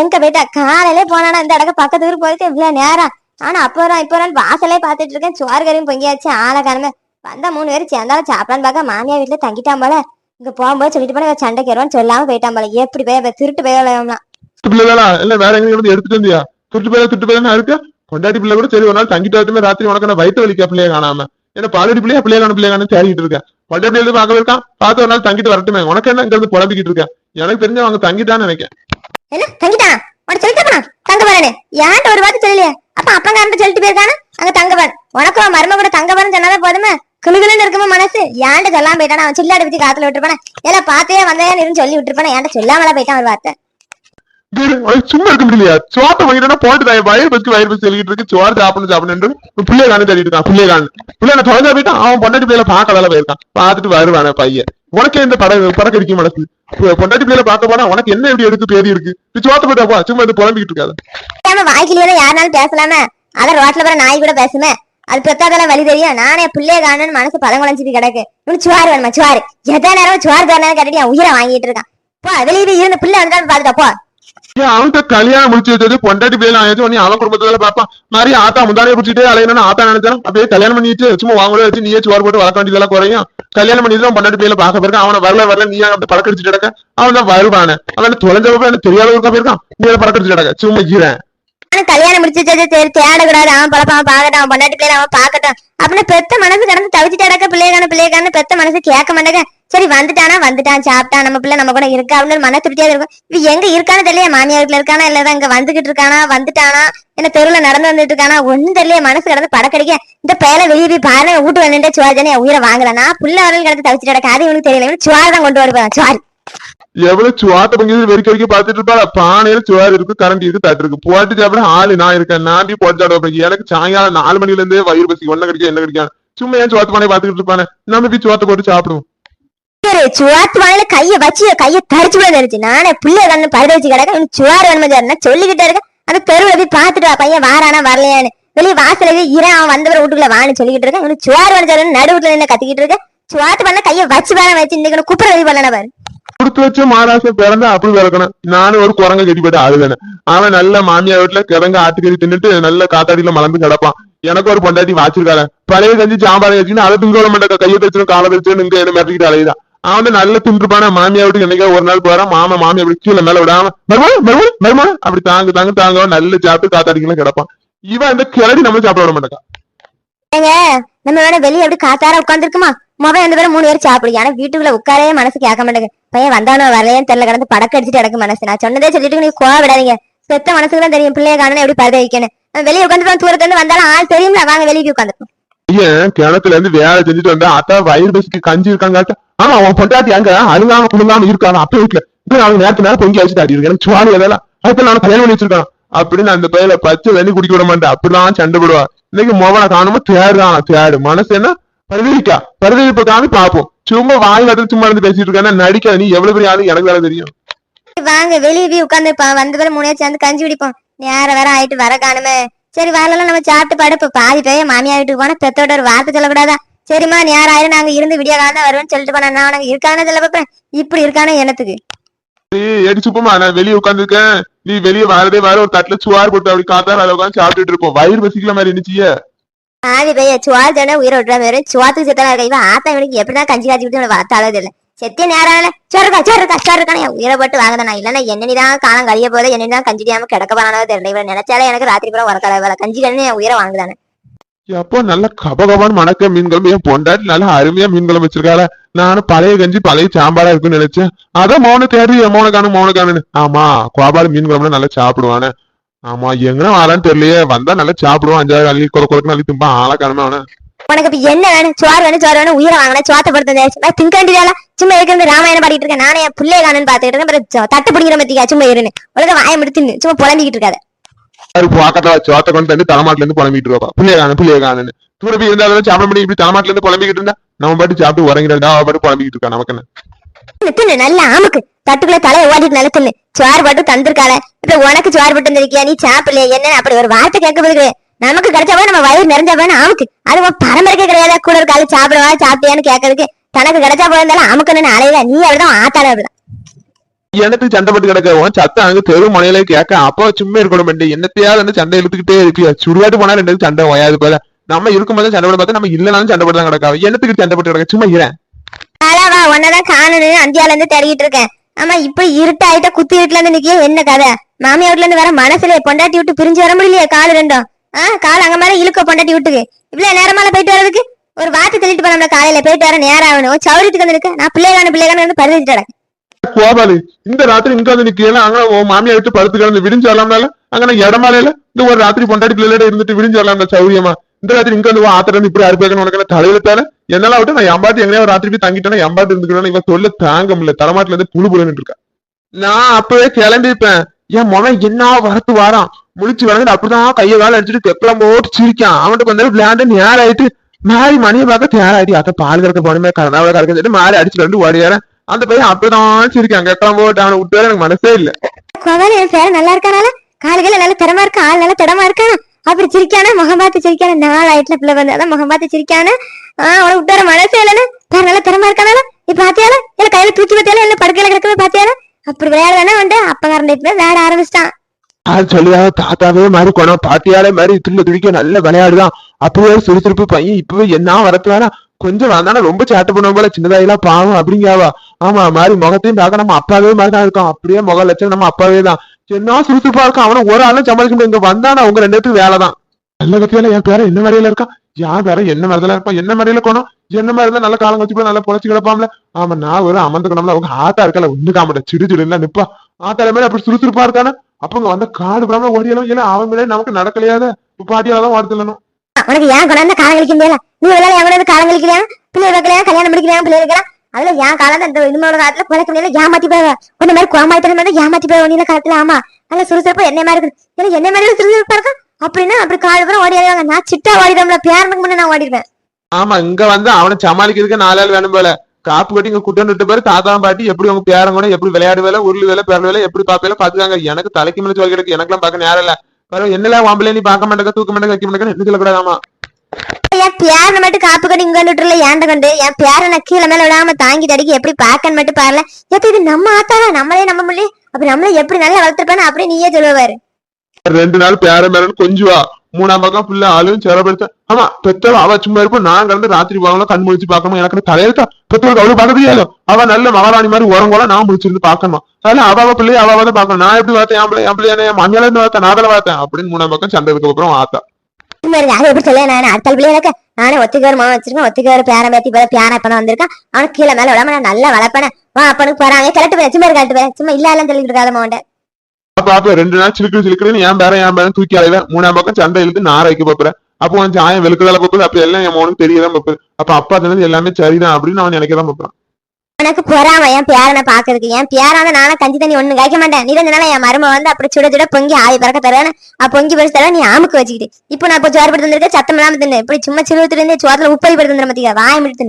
எங்க போயிட்டா? காலையிலே போனானா இந்த இடக்க பக்கத்து ஊர் போயிட்டு இவ்வளவு நேரம். ஆனா அப்போ வரான் இப்போ வரான் வாசலே பாத்துட்டு இருக்கேன். சோறு கறியும் பொங்கியாச்சு ஆளை காணுமே. வந்தா மூணு பேரும் சேர்ந்தாலும் சாப்பிடான்னு பார்க்க மாமியா வீட்டுல தங்கிட்டான் போல. இங்க போகும்போது சொல்லிட்டு போன சண்டை சண்டைக்கு சொல்லாம போயிட்டான் போல. எப்படி போய் திருட்டு போய் விளையாடலாம் இல்ல வேற எங்க எடுத்துட்டு வந்தியா? துட்டு போய் துட்டு போய் இருக்கு? பொண்டாட்டி பிள்ளை கூட சரி ஒரு நாள் தங்கிட்டு ராத்திரி உனக்கு நான் வயிற்று வலிக்க பிள்ளைய காணாம? ஏன்னா பாலடி பிள்ளையா பிள்ளைய காணும் பிள்ளைய காணும் தேடிட்டு இருக்கேன். பொண்டாட்டி பிள்ளை பார்க்க இருக்கான். பார்த்து ஒரு நாள் தங்கிட்டு வரட்டுமே. உனக்கு என்ன இங்க இருந்து புலம்பிக்கிட்டு இருக்கேன்? எனக்கு தெரிஞ்ச அவங்க தங்கிட்டான்னு நினைக்கிறேன். என்ன? தங்கிட்டானா உனக்கு சொல்லிட்டு தங்க வரேன்னு ஏன்ட்ட ஒரு வார்த்தை சொல்லலையே? அப்ப அப்பங்காரன்ட்ட சொல்லிட்டு போயிருக்கானா? அங்க தங்க வரேன் உனக்கு அவன் மரும கூட தங்க வரேன்னு சொன்னாதான் போதுமே? கிளுகிளுன்னு இருக்குமா மனசு? ஏன்ட்ட சொல்லாம போயிட்டானா? அவன் சில்லாடி பத்தி காத்துல விட்டுருப்பானே? ஏல பாத்தே வந்தேன் இருந்து சொல்லி விட்டுருப்பானே? ஏன்ட்ட சொல்லாமல போயிட்டான் ஒரு வார்த்தை? டேய், சும்மா இருக்க முடியலையா? சோத்த வாங்கிட்டா போட்டு தான் வயிறு பச்சு வயிறு பச்சு எழுதிட்டு இருக்கு. சோறு சாப்பிடணும் சாப்பிடணும் பிள்ளைய காணு தேடிட்டு இருக்கான். பிள்ளைய காணு பிள்ளை நான் தொலைஞ்சா போயிட்டான்? அவன் பொண்டாட்டி பிள்ளைல பார்க்க போயிருக்கான். பாத்துட்டு வருவானே பையன். உனக்கு இந்த பட பறக்க அடிக்கும் மனசு பொண்டாட்டி பிள்ளைல பார்க்க போனா உனக்கு என்ன எப்படி எடுத்து பேதி இருக்கு? பிச்சு சோத்த போயிட்டா போ சும்மா இது புலம்பிக்கிட்டு இருக்காது. ஏமா யாருனாலும் பேசலாமே? அதான் ரோட்ல போற நாய் கூட பேசுமே. அது பெத்தாதெல்லாம் வழி தெரியும். நானே பிள்ளைய காணுன்னு மனசு பதம் குழஞ்சிட்டு கிடக்கு. இவனு சுவாரு வேணுமா? சுவார் எத்தனை நேரம் சுவார் தானே கட்டிட்டு என் உயிரை வாங்கிட்டு இருக்கான். போ வெளியே இருந்து இருந்த பிள்ளை வந்தாலும் பாத்துட்டா போ. அவன்கிட்ட கல்யாணம் முடிச்சு வச்சது பொண்டாட்டி பிள்ளைல ஆயிடுச்சு உடனே அவன் குடும்பத்துல பாப்பான் மாதிரி ஆத்தா முந்தானே பிடிச்சிட்டு அலையணும்னு ஆத்தா நினைச்சான். அப்படியே கல்யாணம் பண்ணிட்டு சும்மா வாங்கல வச்சு நீயே சோறு போட்டு வளர்க்க வேண்டியதெல்லாம் குறையும். கல்யாணம் பண்ணிட்டு அவன் பொண்டாட்டி பிள்ளைல பாக்க போயிருக்கான். அவனை வரல வரல நீ அப்படி பழக்கடிச்சிட்டு கிடக்க? அவன் தான் வருவானே. அவன் தொலைஞ்சப்ப எனக்கு தெரியாத இருக்கா போயிருக்கான். நீ அதை பழக்கடிச்சிட்டு கிடக்க? சும்மா ஈரன் கல்யாணம் முடிச்சு வச்சது சரி தேடக்கூடாது. அவன் பழப்ப அவன் பாக்கட்டும் அவன் பொண்டாட்டி பிள்ளைல அவன் பாக்கட்டும் அப்படின்னு பெத்த மனசு கடந்து தவிச்சு கிடக்க பிள்ளைகான பிள்ளைகான பெத்த மனசு கேட்க மாட்டேங்க. சரி வந்துட்டானா? வந்துட்டான் சாப்பிட்டான். நம்ம பிள்ளை நம்ம கூட இருக்கா? அப்படின்னு மன திருப்தியா இருக்கும். இவ எங்க இருக்கான்னு தெரியல மாமியார் வீட்டுல இருக்கானா இல்லதான் இங்க வந்துகிட்டு இருக்கானா? வந்துட்டானா? என்ன தெருவுல நடந்து வந்துட்டு இருக்கானா? ஒண்ணும் தெரியல மனசு கிடந்து படக்கடிக்க. இந்த பேல வெளியே போய் பாரு வீட்டு வந்துட்டு சுவாஜனே உயிரை வாங்கலனா புள்ள வரல கிடந்து தவிச்சிட்டு கிடக்க அது இவனுக்கு தெரியல. இவனு சுவார் தான் கொண்டு வருவான் சுவார் எவ்வளவு சுவாத்த பங்கு வெறிக்க வரைக்கும் பாத்துட்டு இருப்பா. பானையில சுவார் இருக்கு கரண்ட் இருக்கு தட்டு இருக்கு. போட்டு சாப்பிட ஆளு நான் இருக்கேன். நான் போய் போட்டு சாப்பிட எனக்கு சாயங்காலம் நாலு மணில இருந்தே வயிறு பசி ஒண்ணு கிடைக்கும் என்ன கிடைக்கும் சும்மா ஏன் சுவாத்த பானை பாத்துக்கிட்டு இருப்பானே? நம்ம போய் சுவாத்த போட்டு சாப்பிடுவோம். சுவாத்து வாயில கைய வச்சு கைய தரிச்சு கூட தெரிஞ்சு நானே புள்ளைய கண்ணு பழுத வச்சு கிடக்க இவன் சுவார் வேணுமா சொல்லிக்கிட்டே இருக்க அந்த தெருவில் போய் பாத்துட்டு வா பையன் வாரானா வரலையான்னு. வெளியே வாசல போய் இran அவன் வந்தவரை வீட்டுக்குள்ள வான்னு சொல்லிக்கிட்டு இருக்கேன். இவனுக்கு சுவார் வேணும் நடுவுல என்ன கத்திக்கிட்டு இருக்க சுவாத்து பண்ண கைய வச்சு வேணாம் வச்சு இன்னைக்கு குப்புற வெளி பண்ணன பாரு? கொடுத்து வச்ச மகாராஷ்டிரா பிறந்தா அப்படி பிறக்கணும். நானும் ஒரு குரங்க கட்டிப்பட்டு ஆளுதானே. அவன் நல்ல மாமியார் வீட்டுல கிழங்கு ஆட்டுக்கறி தின்னுட்டு நல்ல காத்தாடியில மலர்ந்து கிடப்பான். எனக்கு ஒரு பொண்டாட்டி வாச்சிருக்காரு பழைய கஞ்சி சாம்பார் வச்சுன்னு அதை திங்க மாட்டேன். கையை தச்சுன்னு காலை தச்சுன்னு இங்க என்ன மிரட்டிக்கிட்டு அலையுதான். அவன் வந்து நல்ல தின்றுப்பான? மாமியா வீட்டுக்கு என்னைக்கா ஒரு நாள் போறான். மாமா மாமி அப்படி கீழே மேல விடாம மருமா மருமா மருமா அப்படி தாங்க தாங்க தாங்க நல்ல சாப்பிட்டு காத்தாடிக்கலாம் கிடப்பான். இவன் இந்த கிளடி நம்ம சாப்பிட விட மாட்டேக்கா நம்ம வேணா வெளியே எப்படி காத்தார உட்காந்துருக்குமா மொபைல் ரெண்டு பேரும் மூணு பேரும் சாப்பிடுங்க ஆனா வீட்டுக்குள்ள உட்காரவே மனசு கேட்க மாட்டேங்க பையன் வந்தானோ வரலையேன்னு தெரியல. கிடந்து படக்க அடிச்சுட்டு எனக்கு மனசு. நான் சொன்னதே சொல்லிட்டு நீங்க கோவ விடாதீங்க. செத்த மனசுக்கு தான் தெரியும். பிள்ளைய காணணும் எப்படி பறவை வைக்கணும் வெளியே உட்காந்துட்டு தூரத்துல இருந்து வந்தாலும் ஆள் தெரியும்ல. வாங்க வெளியே உட்காந்துருக்கும் உட்காந்துருக்கோம் ஏன் கிணத்துல இருந்து வேலை செஞ்சுட்டு வந்தா அத்தா வயிறு பசிக்கு கஞ்சி இருக்காங்க ஆமா அவன் பொண்டாட்டி அங்க அழுங்காம குழுங்காம இருக்காங்க அப்ப வீட்டுல. இப்ப அவன் நேரத்து நேரம் பொங்கி வச்சுட்டு ஆடி இருக்கேன் சுவாலி அதெல்லாம் அதுக்கு நான் கல்யாணம் பண்ணி வச்சிருக்கான். அப்படின்னு அந்த பையில பச்சை தண்ணி குடிக்க விட மாட்டேன். அப்படிதான் சண்டை போடுவா. இன்னைக்கு மோவனை காணுமோ தேடுறான் தேடு. மனசு என்ன? பரிதவிக்கா. பரிதவிப்ப காமி பாப்போம் சும்மா வாய் வந்து சும்மா இருந்து பேசிட்டு இருக்கானே நடிக்காத நீ எவ்வளவு பெரிய ஆளு? எனக்கு வேலை தெரியும். வாங்க. வெளியே போய் உட்காந்துருப்பான் வந்த பிறகு மூணே சேர்ந்து கஞ்சி குடிப்போம். நேரம் வேற ஆயிட்டு வர காணுமே. சரி வரலாம் நம்ம சாப்பிட்டு படுப்பு பாதி பேய மாமியா வீட்டுக்கு போனா பெத்தோட ஒரு வார்த்தை சொல்லக்கூடாதா? சரிம்மா நேரம் ஆயிரம் நாங்க இருந்து விடிய காலம் வருவேன்னு சொல்லிட்டு போனா நான் இருக்கானே சொல்ல பாப்பேன் இப்படி இருக்கானே என்னத்துக்கு? ஏய், எடி சுப்பமா நான் வெளியே உட்காந்துருக்கேன் நீ வெளியே வரதே வர ஒரு தட்டுல சுவார் போட்டு அப்படி காத்தார அதை உட்காந்து சாப்பிட்டுட்டு இருப்போம். வயிறு பசிக்கிற மாதிரி இருந்துச்சியே. ஆதி பேய சுவார் தானே உயிர் விடுற மாதிரி சுவாத்துக்கு செத்தனா இருக்க? இவன் ஆத்தா இவனுக்கு எப்படிதான் கஞ்சி காய்ச்சி விட்டு வாத்தாளது இல்ல செத்தே நேரம் இல்ல சொருக்கா சொருக்கா சொருக்கானே உயிரை போட்டு வாங்கினா இல்லன்னா என்னனிதான் காலம் கழிய போதே என்னதான் கஞ்சி தெரியாம கிடக்க போறானோ தெரியல. இவன் நினைச்சாலே எனக்கு ராத்திரி பூரா உறக்காத வேலை. கஞ்சி கண்ணு என் உயிரை வாங்குதானே. எப்போ நல்ல கபகபான்னு மணக்க மீன் குழம்பு என் பொண்டாட்டி நல்லா அருமையா மீன் குழம்பு வச்சிருக்காள. நானும் பழைய கஞ்சி பழைய சாம்பாரா இருக்குன்னு நினைச்சேன். அதான் மௌன தேடி மௌனக்கானு காணும் ஆமா கோபால மீன் குழம்புல நல்லா சாப்பிடுவானே. ஆமா எங்கன்னா வரான்னு தெரியலையே. வந்தா நல்லா சாப்பிடுவான். அஞ்சாறு அள்ளி கொல கொலக்கு அள்ளி திம்பா ஆளா காணுமே அவன. உனக்கு இப்ப என்ன வேணும்? சோறு வேணும் சோறு வேணும். உயிரை வாங்கின சோத்த படுத்த திங்காண்டியால சும்மா இருக்கிறது ராமாயணம் பாடிட்டு இருக்கேன் நானே என் பிள்ளைய காணுன்னு பாத்துக்கிட்டு இருக்கேன் தட்டு பிடிக்கிற மத்திக்கா சும்மா இருன்னு. உலக வாய முடித்துன்னு சும்மா புலம்பிக்கிட்டு இருக்காது. அது பக்கத்துல சோத்த கொண்டு தந்து தலைமாட்டுல இருந்து புலம்பிட்டு இருப்பா பிள்ளைய காணும் பிள்ளைய காணுன்னு. தூரப்பி இருந்தாலும் சாப்பிட முடியும்? இப்படி தலைமாட்டுல இருந்து புலம்பிக்கிட்டு இருந்தா? நம்ம பாட்டு சாப்பிட்டு உறங்கிடா அவ பாட்டு புலம்பிக்கிட்டு இருக்கா நமக்கு என்ன? தின்னு, நல்லா ஆமுக்கு. தட்டுக்குள்ள தலையை ஓட்டிட்டு நல்ல தின்னு. சோறு போட்டு தந்திருக்காள. இப்ப உனக்கு சோறு பட்டு தந்திருக்கியா? நீ சாப்பிடல என்ன அப்படி ஒரு வார்த்தை கேட்க போது நமக்கு கிடைச்சா போய் நம்ம வயிறு நிறைஞ்சா ஆமுக்கு. அது உன் பரம்பரைக்கே கிடையாது? கூட இருக்காது காலம் சாப்பிடுவா சாப்பிட்டியான்னு கேட்கறதுக்கு. தனக்கு கிடைச்சா போயிருந்தாலும் அமுக்கணும்னு அலையில? நீ அப்படிதான் ஆத்தாள அப்படிதான். எனக்கு சண்டை போட்டு கிடக்கிறவன் சத்தம் அங்க தெரு முனையில கேட்க அப்போ சும்மா இருக்கணும் என்னத்தையாவது வந்து சண்டை இழுத்துக்கிட்டே இருக்கு சுருவாட்டு போனா ரெண்டு சண்டை ஓயாது போல. நம்ம இருக்கும்போது சண்டை போட பார்த்தா நம்ம இல்லனாலும் சண்டை போட்டு தான் கிடக்கா என்னத்துக்கு சண்டை போட்டு கிடக்க? சும்மா இரேன் அழவா உன்னதான் காணனு அந்தியால இருந்து தேடிட்டு இருக்கேன். ஆமா இப்ப இருட்டாயிட்ட குத்து இருட்டுல இருந்து நிக்கிய என்ன கதை? மாமியா வீட்ல இருந்து வேற மனசுல பொண்டாட்டி விட்டு பிரிஞ்சு வர முடியலையே கால் ரெண்டும்? ஆஹ் கால் அங்க மாதிரி இழுக்க பொண்டாட்டி விட்டுக்கு. இவ்வளவு நேரமால போயிட்டு வரதுக்கு ஒரு வாத்து தள்ளிட்டு போனோம்ல காலையில போயிட்டு வர நேரம் ஆகணும். சௌரியத்துக்கு வந்து நான் பிள்ளைகான பிள்ளைகான வந்து பருதிட்டு கோபாலு இந்த ராத்திரி இங்க வந்து நிக்கல அங்க உன் மாமியா விட்டு படுத்து கிடந்து விடிஞ்சு அங்க நான் இடமாலையில இந்த ஒரு ராத்திரி பொண்டாடி பிள்ளையோட இருந்துட்டு விடிஞ்சு வரலாம்ல சௌரியமா? இந்த ராத்திரி இங்க வந்து ஆத்திரம் ஆத்திர இப்படி அறுப்பேக்கணும் உனக்கு என்ன தலையில தர என்னால விட்டு நான் எம்பாட்டி எங்கேயா ராத்திரி போய் தங்கிட்டேன்னா எம்பாட்டி இருந்துக்கணும் இவன் சொல்ல தாங்க முடியல. தலைமாட்டுல இருந்து புழு புழுன்னு இருக்கா. நான் அப்பவே கிளம்பிருப்பேன் என் முகம் என்ன வரத்து வாரான்? முழிச்சு வளர்ந்து அப்படிதான் கையை வேலை அடிச்சுட்டு தெப்பலாம் போட்டு சிரிக்கான். அவன்கிட்ட கொஞ்ச நேரம் விளையாண்டு நேரம் ஆயிட்டு மாறி மணியை பார்க்க தேராடி அத்த பால் கறக்க போனமே கறந்தாவில கறக்க சொல்லிட்டு மாறி அடிச்சுட்டு வந்து ஓடியாரன். அந்த பையன் அப்படிதான் சிரிக்கான் கெக்கலாம் போட்டு அவனை விட்டு எனக்கு மனசே இல்ல. கோவாலி என் பேர நல்லா இருக்கானால? கால்கள் நல்ல திறமா இருக்கா? ஆள் நல்ல திடமா இருக்கானா அப்படி சிரிக்கானா? முகம் பார்த்து சிரிக்கான? நாலு ஆயிட்டுல பிள்ளை வந்து அதான் முகம் பார்த்து சிரிக்கான? ஆஹ் அவனை விட்டு வர மனசே இல்லைன்னு? பேர நல்ல திறமா இருக்கானால? நீ பாத்தியால? இல்ல கையில தூக்கி பார்த்தியால இல்ல படுக்கையில கிடக்கவே பாத்தியால? அப்படி விளையாட வேணா வந்து அப்பகாரன் இப்ப விளையாட ஆரம்பிச்சிட்டான். அது சொல்லுதா தாத்தாவே மாதிரி குணம். பாட்டியாலே மாதிரி துள்ள துடிக்க நல்ல விளையாடுதான். அப்பவே சுறுசுறுப்பு பையன். இப்பவே என்ன வரத்து வேணா கொஞ்சம் வந்தானா ரொம்ப சேட்டை பண்ணுவோம் போல சின்னதாயிலாம் பாவம் அப்படிங்காவா ஆமா மாதிரி முகத்தையும் பார்க்க நம்ம அப்பாவே மாதிரி தான் இருக்கோம் அப்படியே முக லட்சம் நம்ம அப்பாவே தான். என்ன சுறுசுறுப்பா இருக்கான். அவனை ஒரு ஆளும் சமாளிக்க முடியும் இங்க வந்தானா உங்க ரெண்டு பேருக்கு வேலை தான் நல்ல கத்தியால என் பேர என்ன வரையில இருக்கான் யார் பேர என்ன மாதிரிலாம் இருப்பான்? என்ன மாதிரில கோணும் என்ன மாதிரி இருந்தா நல்ல காலம் வச்சு நல்லா பொழைச்சு கிடப்பாம்ல ஆமா நான் ஒரு அமர்ந்துக்கணும்ல. அவங்க ஆத்தா இருக்கல ஒண்ணு காமட்ட சிடு சிடுல நிப்பா. ஆத்தால மேல அப்படி சுறுசுறுப்பா இருக்கானே? அப்ப இங்க வந்த காடு பிராம ஓடியெல்லாம் இல்ல அவன் மேலே நமக்கு நடக்கலையாத பாட்டியால தான் வாழ்த்துலணும் உனக்கு ஏன் கொண்டாந்து காலம் கழிக்க முடியல? நீ விளையாட கொண்டாந்து காலம் கழிக்கலையா? பிள்ளை வைக்கலையா கல்யாணம் முடிக்கலையா? பிள்ளை வைக்கலாம் அதுல ஏன் காலம் இந்த இனிமேல காலத்துல பிழைக்க முடியல. ஏமாத்தி போவ உன்ன மாதிரி கோமாளித்தனம் மாதிரி ஏமாத்தி போவ நீல காலத்துல. ஆமா. நல்லா சுறுசுறுப்பா என்ன மாதிரி இருக்கு ஏன்னா என்ன மாதிரி சுறுசுறுப்பா இருக்கும் அப்படின்னா அப்படி கால் பேரும் ஓடி ஆடுவாங்க நான் சிட்டா ஓடிடும்ல பேரனுக்கு முன்ன நான் ஓடிடுவேன். ஆமா இங்க வந்து அவனை சமாளிக்கிறதுக்கு நாலு ஆள் வேணும் போல. காப்பு கட்டி இங்க குட்டம் விட்டு பேரு. தாத்தா பாட்டி எப்படி உங்க பேரன் கூட எப்படி விளையாடு வேலை உருளு வேலை பிறல் வேலை எப்படி பாப்பேல பாத்துக்காங்க எனக்கு தலைக்கு மேல சொல்லி எனக்கு எல்லாம் பாக்க நேரம் இல்ல. பரவாயில்ல என்னல வாம்பலே நீ பார்க்க மாட்டேங்க தூக்க மாட்டேங்க வைக்க மாட்டேங்க என்ன சொல்லக்கூடாதாமா என் பேரனை மட்டும் காப்பு கட்டி இங்க விட்டுல ஏண்ட கண்டு? என் பேரனை கீழே மேல விடாம தாங்கி தடிக்கி எப்படி பாக்கன்னு மட்டும் பாருல. ஏத்த இது நம்ம ஆத்தாரா நம்மளே நம்ப முடியல அப்ப நம்மள எப்படி நல்லா வளர்த்துருப்பான்னு அப்படியே நீயே சொல்லுவாரு. ரெண்டு நாள் பேரன் பேரன் கொஞ்சுவா. மூணாம் பக்கம் பிள்ளை ஆளும் சிறப்படுத்த ஆமா பெத்தவ அவ சும்மா இருப்போம் நான் கிடந்து ராத்திரி போகணும் கண் முழிச்சு பார்க்கணும் எனக்கு தலையெழுத்தா? பெத்தவளுக்கு அவ்வளவு பார்க்க தெரியாது அவ நல்ல மகாராணி மாதிரி உரங்கோல நான் முடிச்சிருந்து பார்க்கணும்? அதனால அவ அவ பிள்ளைய அவ தான் பார்க்கணும். நான் எப்படி பார்த்தேன் என் பிள்ளை என் பிள்ளை என் மஞ்சள் இருந்து பார்த்தேன் நான் தானே பார்த்தேன் அப்படின்னு மூணாம் பக்கம் சண்டதுக்கு அப்புறம் ஆத்தா. மாதிரி யாரும் எப்படி சொல்ல? நானே அடுத்த பிள்ளைய நானே ஒத்திக்கார மாவன் வச்சிருக்கேன். ஒத்திக்கார பேரன் பேத்தி போல பேர இப்ப வந்திருக்கான். அவனுக்கு கீழே மேல விடாம நான் நல்லா வளர்ப்பேன். வா அப்பனுக்கு போறாங்க. கிளட்டு போய் சும்மா இருக்காட்டு போய் சும்மா இல்ல இல்லன்னு சொல்லிட்டு இருக்காத மாவன் பாப்ப ரெண்டு நாள் சிலுக்கு சிலுக்குன்னு ஏன் பேரன் ஏன் பேரன் தூக்கி அலைவேன் மூணாம் பக்கம் சண்டை இழுத்து நான் வைக்க பாப்புறேன் அப்போ அவன் சாயம் வெளுக்கதால பாப்பது அப்ப எல்லாம் என் மோனுக்கு தெரியதான் பாப்பது அப்ப அப்பா சொன்னது எல்லாமே சரிதான் அப்படின்னு அவன் நினைக்கதான் பாப்பான் எனக்கு பொறாம. என் பேரனை பாக்குறதுக்கு என் பேரான நானும் கஞ்சி தண்ணி ஒண்ணு கழிக்க மாட்டேன். நீ ரெண்டு நாள் என் மரும வந்து அப்படி சுட சுட பொங்கி ஆவி பறக்க தரேன் பொங்கி பறிச்சு தரேன் நீ ஆமுக்கு வச்சுக்கிட்டு. இப்போ நான் இப்போ சோறு படுத்து சத்தம் இல்லாம தின்னு. இப்படி சும்மா சிறுவத்துல இருந்து சோத்துல உப்பரி படுத்து வந்துட மாத்தியா வாய் முடித்து